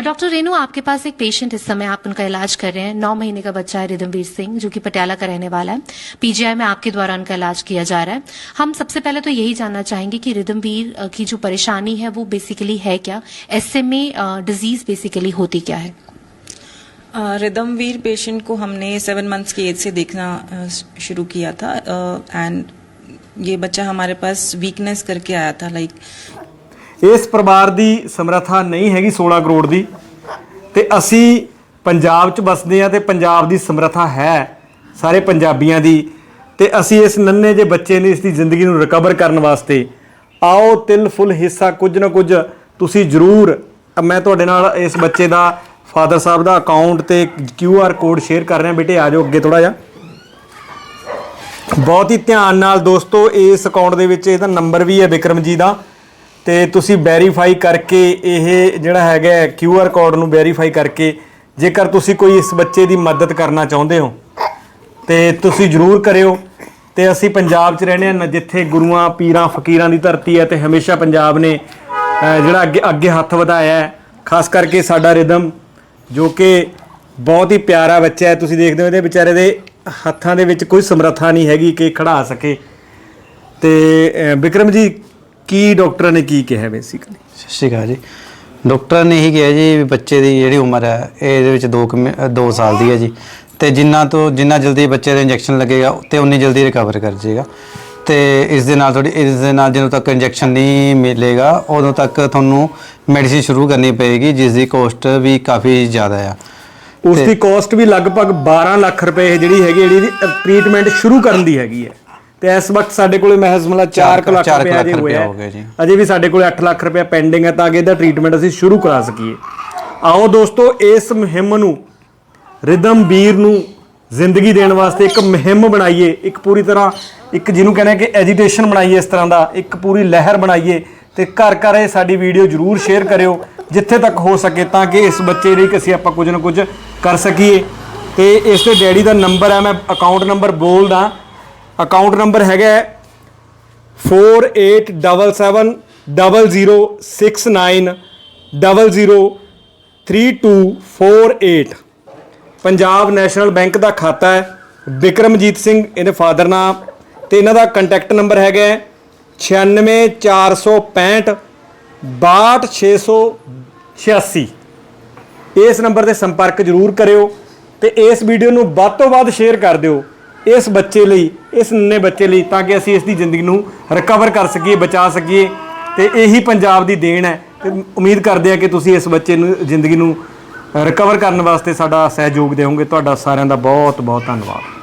Doctor Renu आपके पास एक patient इस समय आप उनका इलाज कर रहे हैं। नौ महीने का बच्चा है रिदमवीर सिंह, जो कि पटियाला का रहने वाला है। पीजीआई में आपके द्वारा उनका इलाज किया जा रहा है। हम सबसे पहले तो यही जानना चाहेंगे कि रिदमवीर की जो परेशानी है, वो बेसिकली है क्या? ऐसे में डिज़ीज़ बेसिकली होती क्या है? रिदमवीर पेशेंट को हमने सेवन मंथ्स की एज से देखना शुरू किया था। एंड ये बच्चा हमारे पास वीकनेस करके आया था लाइक ਇਸ ਪਰਿਵਾਰ ਦੀ ਸਮਰੱਥਾ ਨਹੀਂ ਹੈਗੀ 16 ਕਰੋੜ ਦੀ। ਤੇ ਅਸੀਂ ਪੰਜਾਬ 'ਚ ਵਸਦੇ ਆ ਤੇ ਪੰਜਾਬ ਦੀ ਸਮਰੱਥਾ ਹੈ ਸਾਰੇ ਪੰਜਾਬੀਆਂ ਦੀ। ਤੇ ਅਸੀਂ ਇਸ ਨੰਨੇ ਜੇ ਬੱਚੇ ਨੇ ਇਸ ਦੀ ਜ਼ਿੰਦਗੀ ਨੂੰ ਰਿਕਵਰ ਕਰਨ ਵਾਸਤੇ ਆਓ ਤਿਲ ਫੁੱਲ ਹਿੱਸਾ ਕੁਝ ਨਾ ਕੁਝ ਤੁਸੀਂ ਜ਼ਰੂਰ ਮੈਂ ਤੁਹਾਡੇ ਨਾਲ ਇਸ ਬੱਚੇ ਦਾ ਫਾਦਰ ਸਾਹਿਬ ਦਾ ਅਕਾਊਂਟ ਤੇ ਕਿਊ ਆਰ ਕੋਡ ਸ਼ੇਅਰ ਕਰ ਰਿਹਾ। ਬੇਟੇ, ਆ ਜਾਓ ਅੱਗੇ ਥੋੜਾ ਜਿਹਾ। ਬਹੁਤ ਹੀ ਧਿਆਨ ਨਾਲ ਦੋਸਤੋ, ਇਸ ਅਕਾਊਂਟ ਦੇ ਵਿੱਚ ਇਹਦਾ ਨੰਬਰ ਵੀ ਹੈ ਵਿਕਰਮ ਜੀ ਦਾ। ਤੇ ਤੁਸੀਂ ਵੈਰੀਫਾਈ ਕਰਕੇ ਇਹ ਜਿਹੜਾ ਹੈਗਾ ਕਿਊ ਆਰ ਕੋਡ ਨੂੰ ਵੈਰੀਫਾਈ ਕਰਕੇ ਜੇਕਰ ਤੁਸੀਂ ਕੋਈ ਇਸ ਬੱਚੇ ਦੀ ਮਦਦ ਕਰਨਾ ਚਾਹੁੰਦੇ ਹੋ ਤੇ ਤੁਸੀਂ ਜਰੂਰ ਕਰਿਓ। ਤੇ ਅਸੀਂ ਪੰਜਾਬ 'ਚ ਰਹਿੰਦੇ ਹਾਂ ਜਿੱਥੇ ਗੁਰੂਆਂ ਪੀਰਾਂ ਫਕੀਰਾਂ ਦੀ ਧਰਤੀ ਹੈ ਤੇ ਹਮੇਸ਼ਾ ਪੰਜਾਬ ਨੇ ਜਿਹੜਾ ਅੱਗੇ ਅੱਗੇ ਹੱਥ ਵਧਾਇਆ ਹੈ। ਖਾਸ ਕਰਕੇ ਸਾਡਾ ਰਿਦਮ ਜੋ ਕਿ ਬਹੁਤ ਹੀ ਪਿਆਰਾ ਬੱਚਾ ਹੈ। ਤੁਸੀਂ ਦੇਖਦੇ ਹੋ ਇਹਦੇ ਵਿਚਾਰੇ ਦੇ ਹੱਥਾਂ ਦੇ ਵਿੱਚ ਕੋਈ ਸਮਰੱਥਾ ਨਹੀਂ ਹੈਗੀ ਕਿ ਖੜਾ ਸਕੇ। ਤੇ ਅਹ, ਵਿਕਰਮ ਜੀ ਕੀ ਡਾਕਟਰਾਂ ਨੇ ਕੀ ਕਿਹਾ ਬੇਸਿਕਲੀ ਸਤਿ ਸ਼੍ਰੀ ਅਕਾਲ ਜੀ। ਡਾਕਟਰ ਨੇ ਇਹੀ ਕਿਹਾ ਜੀ ਵੀ ਬੱਚੇ ਦੀ ਜਿਹੜੀ ਉਮਰ ਹੈ ਇਹ ਇਹਦੇ ਵਿੱਚ 2 2 ਸਾਲ ਦੀ ਹੈ ਜੀ। ਤੇ ਜਿੰਨਾ ਤੋਂ ਜਿੰਨਾ ਜਲਦੀ ਬੱਚੇ ਦੇ ਇੰਜੈਕਸ਼ਨ ਲੱਗੇਗਾ ਤੇ ਉਨੀ ਜਲਦੀ ਰਿਕਵਰ ਕਰ ਜਾਏਗਾ ਤੇ ਇਸ ਦੇ ਨਾਲ ਥੋੜੀ ਇਸ ਦੇ ਨਾਲ ਜਦੋਂ ਤੱਕ ਇੰਜੈਕਸ਼ਨ ਨਹੀਂ ਮਿਲੇਗਾ ਉਦੋਂ ਤੱਕ ਤੁਹਾਨੂੰ ਮੈਡੀਸਿਨ ਸ਼ੁਰੂ ਕਰਨੀ ਪਏਗੀ ਜਿਸ ਦੀ ਕੋਸਟ ਵੀ ਕਾਫੀ ਜ਼ਿਆਦਾ ਆ। ਉਸ ਦੀ ਕਾਸਟ ਵੀ ਲਗਭਗ 12 ਲੱਖ ਰੁਪਏ ਜਿਹੜੀ ਹੈਗੀ ਜਿਹੜੀ ਟ੍ਰੀਟਮੈਂਟ ਸ਼ੁਰੂ ਕਰਨ ਦੀ ਹੈਗੀ ਹੈ। ਤੇ ਇਸ ਵਕਤ ਸਾਡੇ ਕੋਲੇ ਮਹਿਜ਼ ਮਤਲਬ 4 ਚਾਰ ਲੱਖ ਰੁਪਏ ਅਜੇ ਹੋਇਆ ਜੀ। ਅਜੇ ਵੀ ਸਾਡੇ ਕੋਲੇ 8 ਲੱਖ ਰੁਪਏ ਪੈਂਡਿੰਗ ਹੈ ਤਾਂ ਕਿ ਇਹਦਾ ਟ੍ਰੀਟਮੈਂਟ ਅਸੀਂ ਸ਼ੁਰੂ ਕਰਾ ਸਕੀਏ। ਆਓ ਦੋਸਤੋ ਇਸ ਮੁਹਿੰਮ ਨੂੰ ਰਿਦਮ ਵੀਰ ਨੂੰ ਜ਼ਿੰਦਗੀ ਦੇਣ ਵਾਸਤੇ ਇੱਕ ਮੁਹਿੰਮ ਬਣਾਈਏ। ਇੱਕ ਪੂਰੀ ਤਰ੍ਹਾਂ ਇੱਕ ਜਿਹਨੂੰ ਕਹਿੰਦੇ ਕਿ ਐਜੀਟੇਸ਼ਨ ਬਣਾਈਏ ਇਸ ਤਰ੍ਹਾਂ ਦਾ ਇੱਕ ਪੂਰੀ ਲਹਿਰ ਬਣਾਈਏ ਤੇ ਘਰ ਘਰ ਇਹ ਸਾਡੀ ਵੀਡੀਓ ਜਰੂਰ ਸ਼ੇਅਰ ਕਰਿਓ ਜਿੱਥੇ ਤੱਕ ਹੋ ਸਕੇ ਤਾਂ ਕਿ ਇਸ ਬੱਚੇ ਲਈ ਕਿ ਅਸੀਂ ਆਪਾਂ ਕੁਝ ਨਾ ਕੁਝ ਕਰ ਸਕੀਏ। ਤੇ ਇਸ ਦੇ ਡੈਡੀ ਦਾ ਨੰਬਰ ਹੈ ਮੈਂ ਅਕਾਊਂਟ ਨੰਬਰ ਬੋਲਦਾ। ਅਕਾਊਂਟ ਨੰਬਰ ਹੈਗਾ ਹੈ 487709003248 ਪੰਜਾਬ ਨੈਸ਼ਨਲ ਬੈਂਕ ਦਾ ਖਾਤਾ ਹੈ। ਵਿਕਰਮਜੀਤ ਸਿੰਘ, ਇਹਦੇ ਫਾਦਰ ਨਾਮ। ਤੇ ਇਹਨਾਂ ਦਾ ਕੰਟੈਕਟ ਨੰਬਰ ਹੈਗਾ ਹੈ 96465 62686 ਇਸ ਨੰਬਰ ਤੇ ਸੰਪਰਕ ਜ਼ਰੂਰ ਕਰਿਓ ਤੇ ਇਸ ਵੀਡੀਓ ਨੂੰ ਵੱਧ ਤੋਂ ਵੱਧ ਸ਼ੇਅਰ ਕਰ ਦਿਓ। ਇਸ ਬੱਚੇ ਲਈ, ਇਸ ਨੰਨੇ ਬੱਚੇ ਲਈ ਤਾਂ ਕਿ ਅਸੀਂ ਇਸ ਦੀ ਜ਼ਿੰਦਗੀ ਨੂੰ ਰਿਕਵਰ ਕਰ ਸਕੀਏ, ਬਚਾ ਸਕੀਏ। ਤੇ ਇਹੀ ਪੰਜਾਬ ਦੀ ਦੇਣ ਹੈ। ਤੇ ਉਮੀਦ ਕਰਦੇ ਹਾਂ ਕਿ ਤੁਸੀਂ ਇਸ ਬੱਚੇ ਨੂੰ, ਜ਼ਿੰਦਗੀ ਨੂੰ ਰਿਕਵਰ ਕਰਨ ਵਾਸਤੇ ਸਾਡਾ ਸਹਿਯੋਗ ਦਿਓਗੇ। ਤੁਹਾਡਾ ਸਾਰਿਆਂ ਦਾ ਬਹੁਤ ਬਹੁਤ ਧੰਨਵਾਦ।